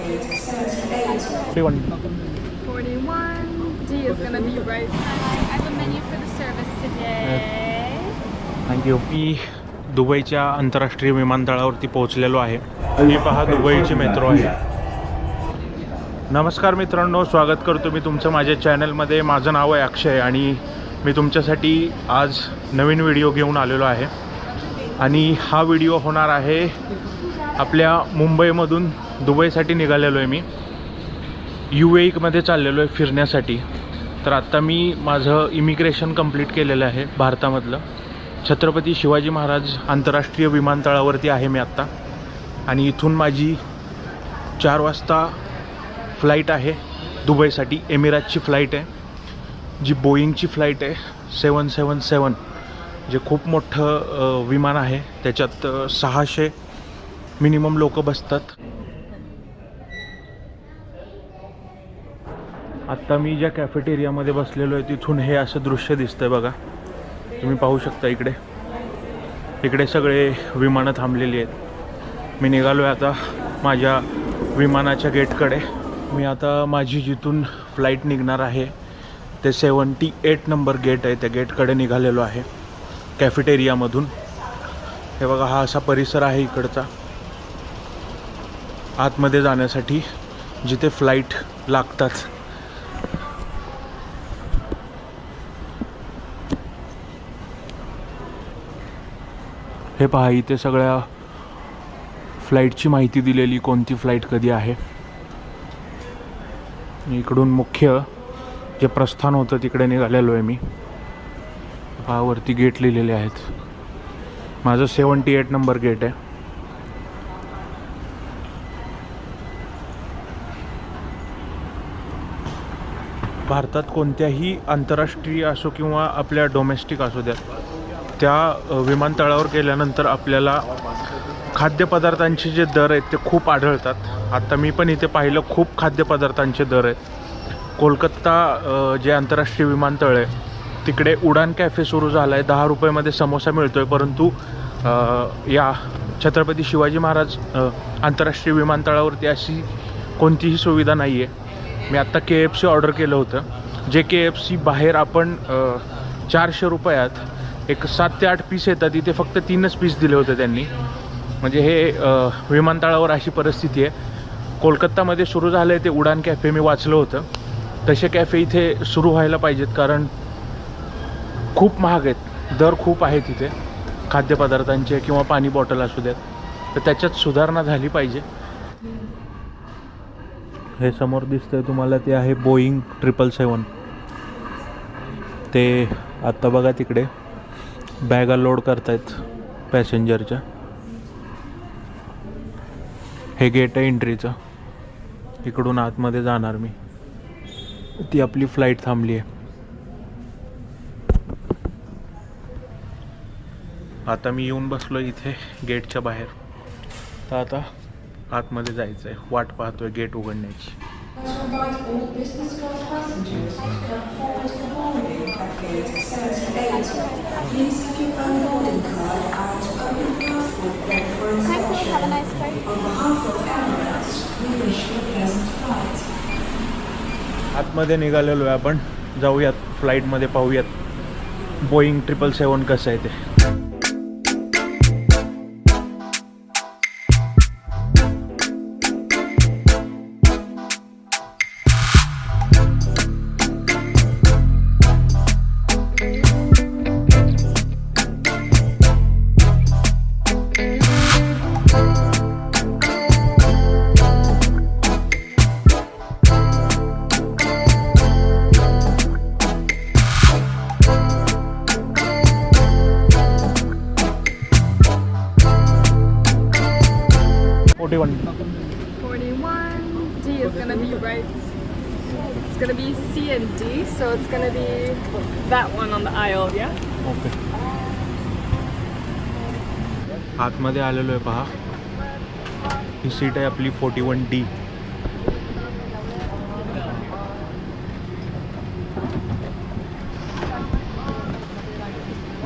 41. 41. D is gonna be right. I have a menu for the service today. Thank you मी दुबईच्या आंतरराष्ट्रीय विमानतळावरती पोहोचलेलो आहे हे पहा दुबईची मेट्रो आहे नमस्कार मित्रांनो स्वागत करतो मी तुमचं माझ्या चॅनलमध्ये माझं नाव आहे अक्षय आणि मी तुमच्यासाठी आज नवीन व्हिडिओ घेऊन आलेलो आहे आणि हा व्हिडिओ होणार आहे आपल्या मुंबईमधून दुबईसाठी निघालेलो आहे मी. यू एकमध्ये चाललेलो आहे फिरण्यासाठी. तर आत्ता मी माझं इमिग्रेशन कंप्लीट केलेलं आहे भारतामधलं. छत्रपती शिवाजी महाराज आंतरराष्ट्रीय विमानतळावरती आहे मी आत्ता आणि इथून माझी चार वाजता फ्लाईट आहे दुबईसाठी. एमिरातची फ्लाईट आहे. जी बोईंगची फ्लाईट आहे सेवन सेवन सेवन जे खूप मोठं विमान आहे. त्याच्यात सहाशे मिनिमम लोक बसतात. आत्ता मी ज्या कॅफेटेरियामध्ये बसलेलो आहे तिथून हे असं दृश्य दिसतं आहे बघा. तुम्ही पाहू शकता इकडे. इकडे सगळे विमानं थांबलेली आहेत. मी निघालो आहे आता माझ्या विमानाच्या गेटकडे. मी आता माझी जिथून फ्लाईट निघणार आहे ते सेवन्टी एट नंबर गेट आहे त्या गेटकडे निघालेलो आहे कॅफेटेरियामधून हे बघा हा असा परिसर आहे इकडचा. आतमध्ये जाण्यासाठी जिथे फ्लाईट लागतात हे पहा इथे सगळ्या फ्लाईटची माहिती दिलेली कोणती फ्लाईट कधी आहे. इकडून मुख्य जे प्रस्थान होतं तिकडे निघालेलो आहे मी. पहा वरती गेट लिहिलेले आहेत. माझं सेवन्टी एट नंबर गेट आहे. भारतात कोणत्याही आंतरराष्ट्रीय असो किंवा आपल्या डोमेस्टिक असू द्या त्या विमानतळावर गेल्यानंतर आपल्याला खाद्यपदार्थांचे जे दर आहेत ते खूप आढळतात. आत्ता मी पण इथे पाहिलं खूप खाद्यपदार्थांचे दर आहेत. कोलकत्ता जे आंतरराष्ट्रीय विमानतळ आहे तिकडे उडान कॅफे सुरू झाला आहे दहा रुपयामध्ये समोसा मिळतो आहे परंतु या छत्रपती शिवाजी महाराज आंतरराष्ट्रीय विमानतळावरती अशी कोणतीही सुविधा नाही आहे मी आत्ता के एफ सी ऑर्डर केलं होतं. जे के एफ सी बाहेर आपण चारशे रुपयात एक सात ते आठ पीस येतात. इथे फक्त तीनच पीस दिले होते त्यांनी. म्हणजे हे विमानतळावर अशी परिस्थिती आहे. कोलकातामध्ये सुरू झालं आहे ते उडान कॅफे मी वाचलं होतं. तसे कॅफे इथे सुरू व्हायला पाहिजेत कारण खूप महाग आहेत. दर खूप आहेत इथे. खाद्यपदार्थांचे किंवा पाणी बॉटल असू द्यात तर त्याच्यात सुधारणा झाली पाहिजे. हे समोर दिसतंय तुम्हाला ते आहे बोईंग ट्रिपल सेवन ते आत्ता बघा तिकडे. बॅगा लोड करतायत पॅसेंजरच्या. हे गेट आहे एंट्रीचं. इकडून आतमध्ये जाणार मी. ती आपली फ्लाईट थांबली आहे. आता मी येऊन बसलो इथे गेटच्या बाहेर. तर आता आतमध्ये जायचं आहे वाट पाहतोय गेट उघडण्याची. Have a आतमध्ये निघालेलो आहे आपण. जाऊयात फ्लाईटमध्ये पाहूयात. बोईंग ट्रिपल सेवन कसं आहे ते. Forty one 41. D is gonna be right. It's gonna be C and D, so it's gonna be that one on the aisle, yeah? Okay आतमध्ये आलेलो आहे पहा ही सीट आहे आपली फोर्टी वन डी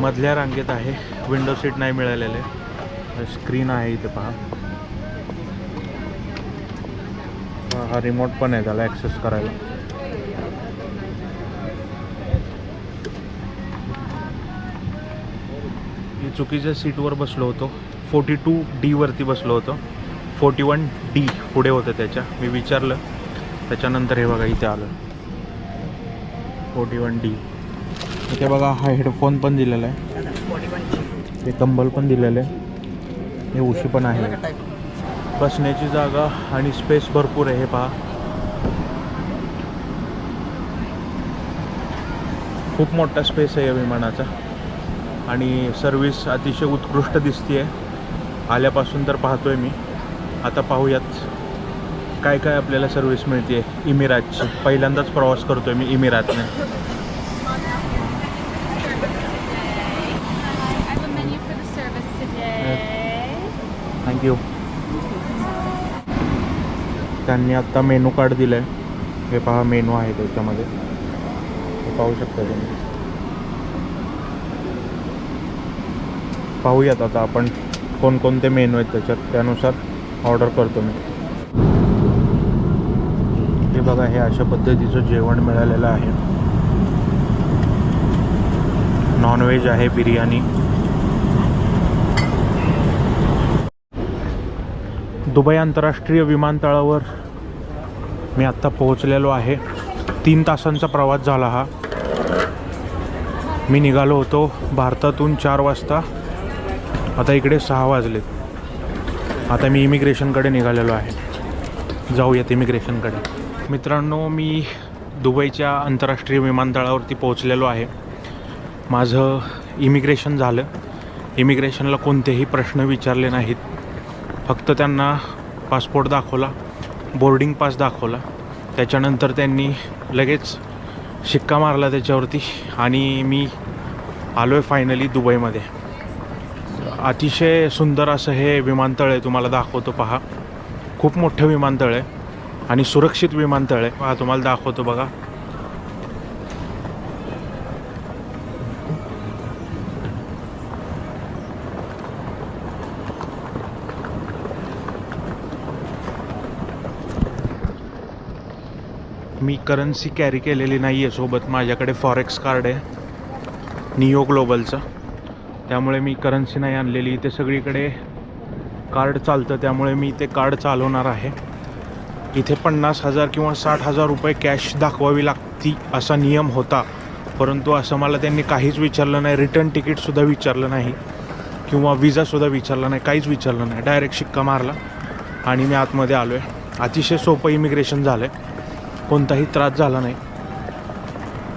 मधल्या रांगेत आहे विंडो सीट नाही मिळालेले स्क्रीन आहे इथे पहा हा रिमोट पण आहे त्याला ॲक्सेस करायला. मी चुकीच्या सीटवर बसलो होतो. फोर्टी टू डीवरती बसलो होतो. फोर्टी वन डी पुढे होतं त्याच्या. मी विचारलं. त्याच्यानंतर हे बघा इथे आलं. फोर्टी वन डी इथे बघा हा हेडफोन पण दिलेला आहे. हे कंबल पण दिलेलं आहे. हे उशी पण आहे. बसण्याची जागा आणि स्पेस भरपूर आहे हे पहा. खूप मोठा स्पेस आहे या विमानाचा. आणि सर्विस अतिशय उत्कृष्ट दिसते आल्यापासून तर पाहतोय मी. आता पाहूयात काय काय आपल्याला सर्विस मिळते इमिरातची पहिल्यांदाच प्रवास करतोय मी इमिरातने I have a menu for the service today. Thank you त्यांनी आत्ता मेनू कार्ड दिलं आहे हे पहा मेनू आहे त्याच्यामध्ये. हे पाहू शकता तुम्ही. पाहूयात आता आपण कोणकोणते मेनू आहेत त्याच्यात. त्यानुसार ऑर्डर करतो मी. हे बघा हे अशा पद्धतीचं जेवण मिळालेलं आहे. नॉनव्हेज आहे बिर्याणी. दुबई आंतरराष्ट्रीय विमानतळावर मी आत्ता पोहोचलेलो आहे. तीन तासांचा प्रवास झाला हा. मी निघालो होतो भारतातून चार वाजता. आता इकडे सहा वाजलेत. आता मी इमिग्रेशनकडे निघालेलो आहे. जाऊयात इमिग्रेशनकडे. मित्रांनो मी दुबईच्या आंतरराष्ट्रीय विमानतळावरती पोहोचलेलो आहे. माझं इमिग्रेशन झालं. इमिग्रेशनला कोणतेही प्रश्न विचारले नाहीत. फक्त त्यांना पासपोर्ट दाखवला बोर्डिंग पास दाखवला. त्याच्यानंतर त्यांनी लगेच शिक्का मारला त्याच्यावरती आणि मी आलो आहे फायनली दुबईमध्ये. अतिशय सुंदर असं हे विमानतळ आहे तुम्हाला दाखवतो पहा. खूप मोठं विमानतळ आहे आणि सुरक्षित विमानतळ आहे. पहा तुम्हाला दाखवतो बघा. मी करन्सी कॅरी केलेली नाही आहे सोबत. माझ्याकडे फॉरेक्स कार्ड आहे. नियो ग्लोबलचं त्यामुळे मी करन्सी नाही आणलेली. इथे सगळीकडे कार्ड चालतं. त्यामुळे मी ते कार्ड चालवणार आहे. इथे पन्नास हजार किंवा साठ हजार रुपये कॅश दाखवावी लागती असा नियम होता. परंतु असं मला त्यांनी काहीच विचारलं नाही. रिटर्न तिकीटसुद्धा विचारलं नाही. किंवा विजासुद्धा विचारला नाही. काहीच विचारलं नाही. डायरेक्ट शिक्का मारला. आणि मी आतमध्ये आलो आहे अतिशय सोपं इमिग्रेशन झालं आहे कोणताही त्रास झाला नाही.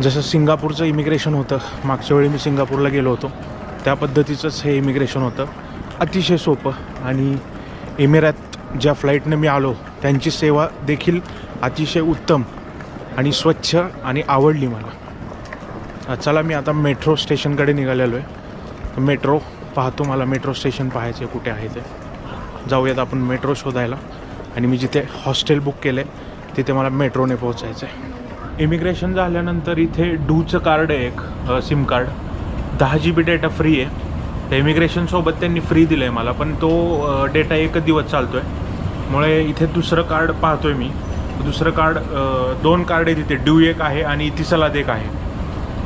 जसं सिंगापूरचं इमिग्रेशन होतं मागच्या वेळी मी सिंगापूरला गेलो होतो. त्या पद्धतीचंच हे इमिग्रेशन होतं. अतिशय सोपं आणि इमिरात ज्या फ्लाईटनं मी आलो त्यांची सेवा देखील अतिशय उत्तम आणि स्वच्छ आणि आवडली मला. चला मी आता मेट्रो स्टेशनकडे निघालेलो आहे मेट्रो पाहतो मला मेट्रो स्टेशन पाहायचं आहे कुठे आहे ते. जाऊयात आपण मेट्रो शोधायला. आणि मी जिथे हॉस्टेल बुक केलं आहे तिथे मला मेट्रोने पोहोचायचं आहे इमिग्रेशन झाल्यानंतर इथे डूचं कार्ड आहे एक सिम कार्ड दहा जी बी डेटा फ्री आहे. तर इमिग्रेशनसोबत त्यांनी फ्री दिलं आहे मला पण तो डेटा एकच दिवस चालतो आहे मुळे इथे दुसरं कार्ड पाहतो आहे मी. दुसरं कार्ड दोन कार्ड आहे तिथे ड्यू एक आहे आणि इतिसलाद एक आहे.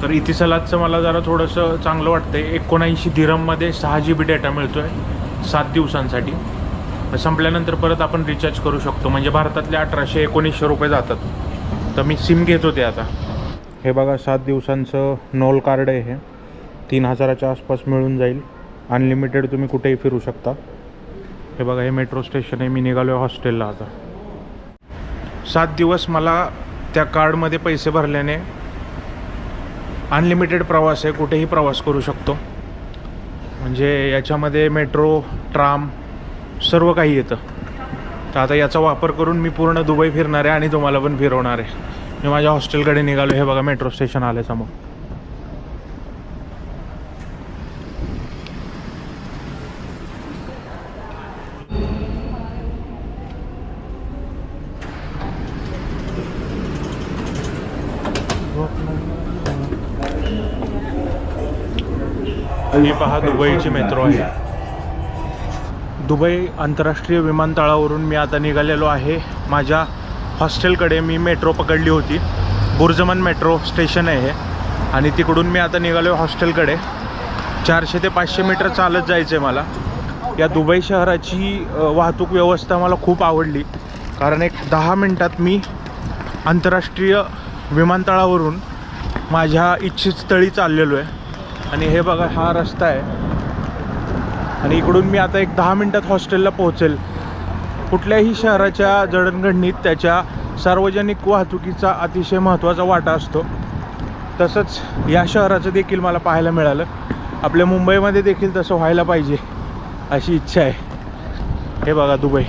तर इतिसलादचं मला जरा थोडंसं चांगलं वाटतं आहे एकोणऐंशी धीरममध्ये सहा जी बी डेटा मिळतो आहे सात दिवसांसाठी. संपल्यानंतर परत आपण रिचार्ज करू शकतो. म्हणजे भारतातले अठराशे एकोणीसशे रुपये जातात. तर मी सिम घेत होते आता. हे बघा सात दिवसांचं नोल कार्ड आहे हे. तीन हजाराच्या आसपास मिळून जाईल. अनलिमिटेड तुम्ही कुठेही फिरू शकता. हे बघा हे मेट्रो स्टेशन आहे. मी निघालो आहे हॉस्टेलला आता. सात दिवस मला त्या कार्डमध्ये पैसे भरल्याने अनलिमिटेड प्रवास आहे. कुठेही प्रवास करू शकतो. म्हणजे याच्यामध्ये मेट्रो ट्राम सर्व काही येतं. तर आता याचा वापर करून मी पूर्ण दुबई फिरणार आहे आणि तुम्हाला पण फिरवणार आहे. मी माझ्या हॉस्टेलकडे निघालो हे बघा मेट्रो स्टेशन आले समोर. ही पहा दुबईची मेट्रो आहे. दुबई आंतरराष्ट्रीय विमानतळावरून मी आता निघालेलो आहे. माझ्या हॉस्टेलकडे मी मेट्रो पकडली होती. बुर्जमन मेट्रो स्टेशन आहे हे. आणि तिकडून मी आता निघालो हॉस्टेलकडे. चारशे ते पाचशे मीटर चालत जायचं आहे मला. या दुबई शहराची वाहतूक व्यवस्था मला खूप आवडली. कारण एक दहा मिनटात मी आंतरराष्ट्रीय विमानतळावरून माझ्या इच्छित स्थळी चाललेलो आहे आणि हे बघा हा रस्ता आहे. आणि इकडून मी आता एक दहा मिनटात हॉस्टेलला पोहोचेल. कुठल्याही शहराच्या जडणघडणीत त्याच्या सार्वजनिक वाहतुकीचा अतिशय महत्त्वाचा वाटा असतो. तसंच या शहराचं देखील मला पाहायला मिळालं. आपल्या मुंबईमध्ये देखील तसं व्हायला पाहिजे अशी इच्छा आहे. हे बघा दुबई.